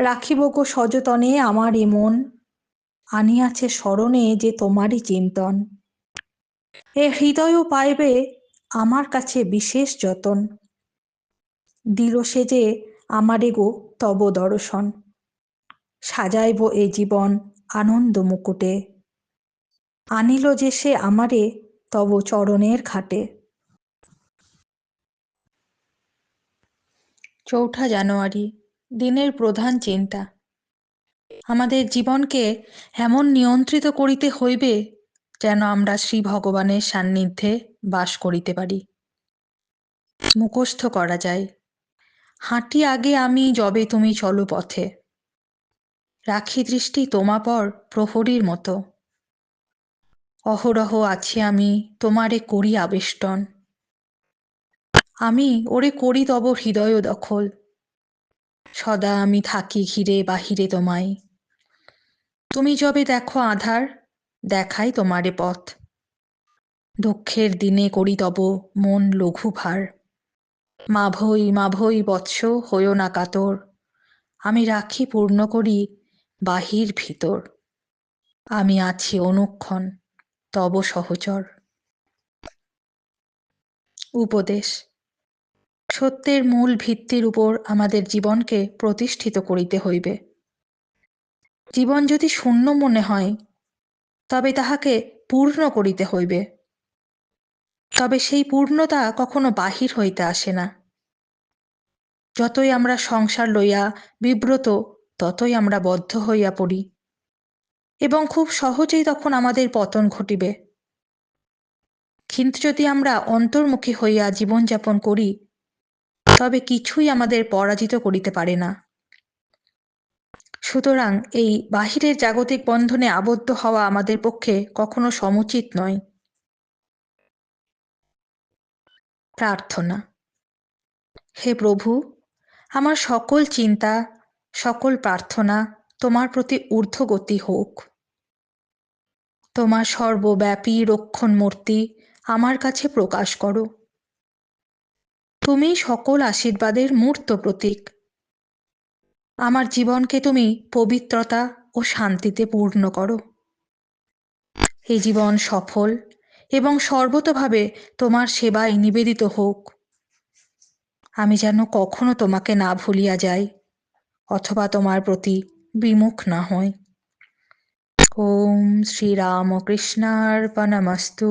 রাখিব গো সযতনে আমার এ মন। আনিয়াছে স্মরণে যে তোমারই চিন্তন। এ হৃদয়ও পাইবে আমার কাছে বিশেষ যতন। দিল সে যে আমারে গো তব দর্শন। সাজাইব এ জীবন আনন্দ মুকুটে। আনিল যে সে আমারে তব চরণের ঘাটে। চৌঠা জানুয়ারি। দিনের প্রধান চিন্তা। আমাদের জীবনকে এমন নিয়ন্ত্রিত করিতে হইবে যেন আমরা শ্রী ভগবানের সান্নিধ্যে বাস করিতে পারি। মুখস্থ করা যায়। হাঁটি আগে আমি যবে তুমি চলো পথে। রাখি দৃষ্টি তোমাপর প্রহরীর মতো। অহরহ আছি আমি, তোমারে করি আবেষ্টন। আমি ওরে করি তব হৃদয় দখল। সদা আমি থাকি ঘিরে বাহিরে তোমায়। তুমি যবে দেখো আধার, দেখাই তোমারে পথ। দুঃখের দিনে করি তব মন লঘু ভার মাভই মাভই বৎস হইও না কাতর। আমি রাখি পূর্ণ করি বাহির ভিতর। আমি আছি অনুক্ষণ, তব সহচর। উপদেশ সত্যের মূল ভিত্তির উপর আমাদের জীবনকে প্রতিষ্ঠিত করিতে হইবে। জীবন যদি শূন্য মনে হয়, তবে তাহাকে পূর্ণ করিতে হইবে। তবে সেই পূর্ণতা কখনো বাহির হইতে আসে না। যতই আমরা সংসার লইয়া বিব্রত, ততই আমরা বদ্ধ হইয়া পড়ি। এবং খুব সহজেই তখন আমাদের পতন ঘটিবে। কিন্তু যদি আমরা অন্তর্মুখী হইয়া জীবনযাপন করি তবে কিছুই আমাদের পরাজিত করিতে পারে না। সুতরাং এই বাহিরের জাগতিক বন্ধনে আবদ্ধ হওয়া আমাদের পক্ষে কখনো সমুচিত নয়। প্রার্থনা, হে প্রভু, আমার সকল চিন্তা, সকল প্রার্থনা তোমার প্রতি ঊর্ধ্বগতি হোক। তোমার সর্বব্যাপী রক্ষণ মূর্তি আমার কাছে প্রকাশ করো। তুমি সকল আশীর্বাদের মূর্ত প্রতীক। আমার জীবনকে তুমি পবিত্রতা ও শান্তিতে পূর্ণ করো। এই জীবন সফল এবং সর্বতভাবে তোমার সেবায় নিবেদিত হোক। আমি যেন কখনো তোমাকে না ভুলিয়া যাই, অথবা তোমার প্রতি বিমুখ না হই। ওম শ্রীরামকৃষ্ণার্পণমস্তু।